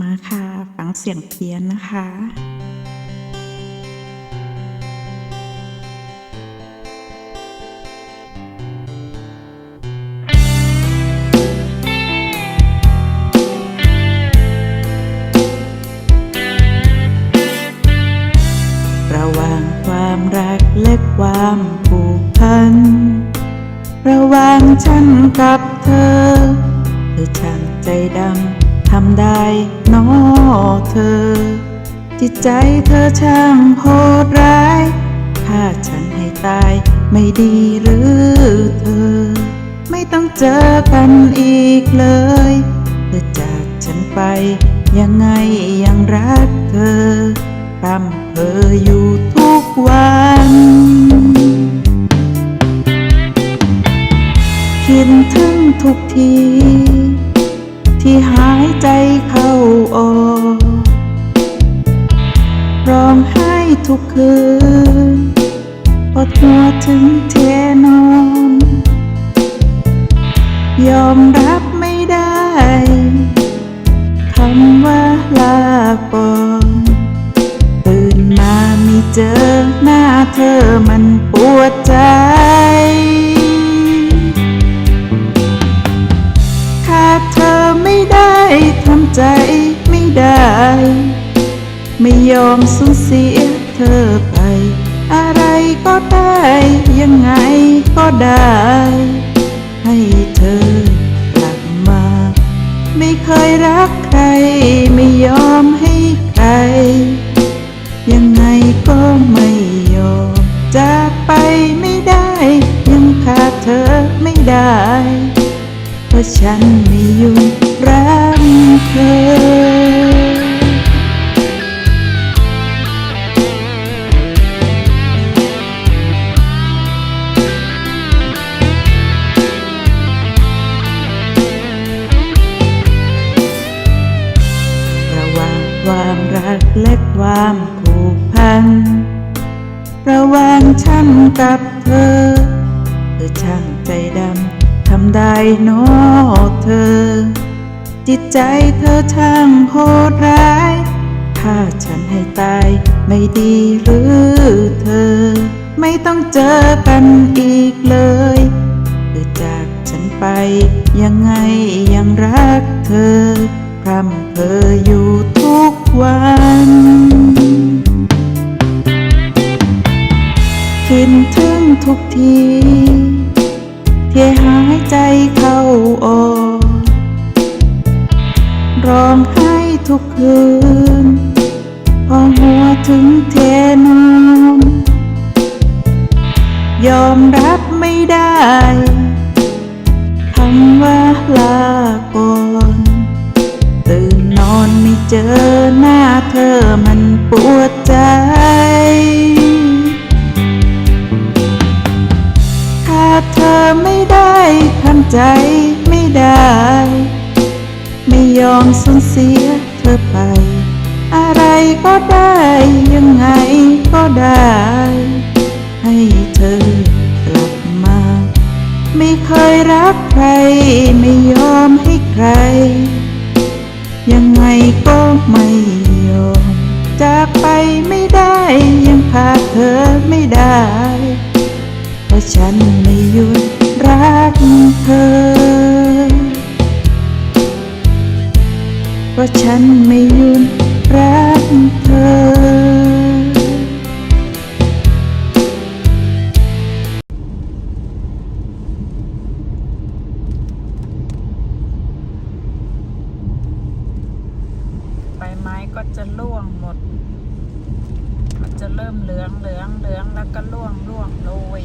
มาค่ะ ฟังเสียงเพี้ยนนะคะระหว่างความรักและความผูกพัน ระหว่างฉันกับเธอ เธอช่างใจดำ ทำได้นอเธอ จิตใจเธอช่างโหดร้ายฆ่าฉันให้ตายไม่ดีหรือเธอ ไม่ต้องเจอกันอีกเลยเธอจากฉันไป ยังไงยังรักเธอรำเพออยู่ทุกวันคิดถึงทุกที ที่หายใจเข้าออกร้องไห้ทุกคืนปวดหัวถึงเทนอน ยอมรับไม่ได้คำว่าลาก่อน ตื่นมามีเจอหน้าเธอมัน ยอมสูญเสียเธอไป อะไรก็ได้ยังไงก็ได้ ให้เธอกลับมา ไม่เคยรักใคร ไม่ยอมให้ใคร ยังไงก็ไม่ยอมจากไปไม่ได้ ยังขาดเธอไม่ได้ เพราะฉันไม่ยุ่งรักเธอ ความรักและความผูกพัน ระหว่างฉันกับเธอ เธอช่างใจดำทำได้นอเธอ จิตใจเธอช่างโหดร้ายฆ่าฉันให้ตายไม่ดีหรือเธอ ไม่ต้องเจอกันอีกเลยเธอจากฉันไปยังไงยังรักเธอพร่ำเพออยู่ ทีเทีที่หายใจเข้าออก ร้องไห้ทุกคืน พอหัวถึงเทนอนยอมรับไม่ได้คำว่าลา ใจไม่ได้ ไม่ยอมสูญเสียเธอไป อะไรก็ได้ยังไงก็ได้ ให้เธอกลับมา ไม่เคยรักใคร ไม่ยอมให้ใคร ยังไงก็ไม่ยอม จากไปไม่ได้ยังขาเธอไม่ได้ เพราะฉันไม่หยุดรัก เธอ เพราะฉันไม่ยุดรักเธอ ใบไม้ก็จะร่วงหมด มันจะเริ่มเหลืองเหลืองเหลืองแล้วก็ร่วงร่วงโรย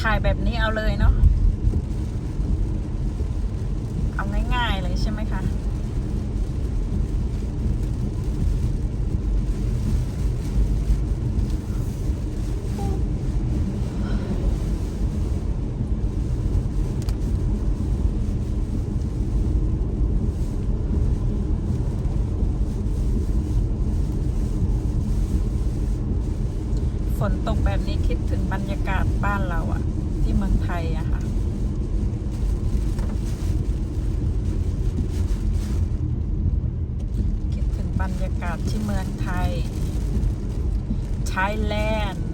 ถ่ายแบบนี้เอาเลยเนาะเอาง่ายๆเลยใช่ไหมคะ นตกแบบนี้คิดถึงบรรยากาศบ้านเราอะที่เมืองไทยอะค่ะคิดถึงบรรยากาศที่เมืองไทยไทยแลนด์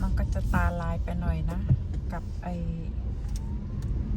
มันก็จะตาลายไปหน่อยนะ กับไอ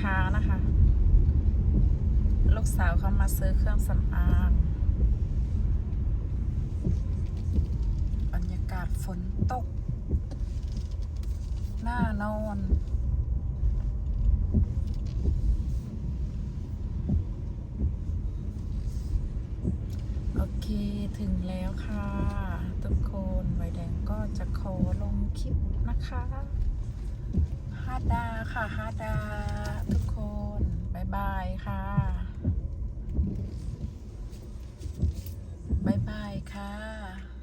ค้านะคะ ลูกสาวเขามาซื้อเครื่องสำอางบรรยากาศฝนตก หน้านอนโอเคถึงแล้วค่ะ ทุกคนไวแดงก็จะขอลงคลิปนะคะ ฮาดาค่ะฮาดาทุกคนบายบายค่ะบายบายค่ะ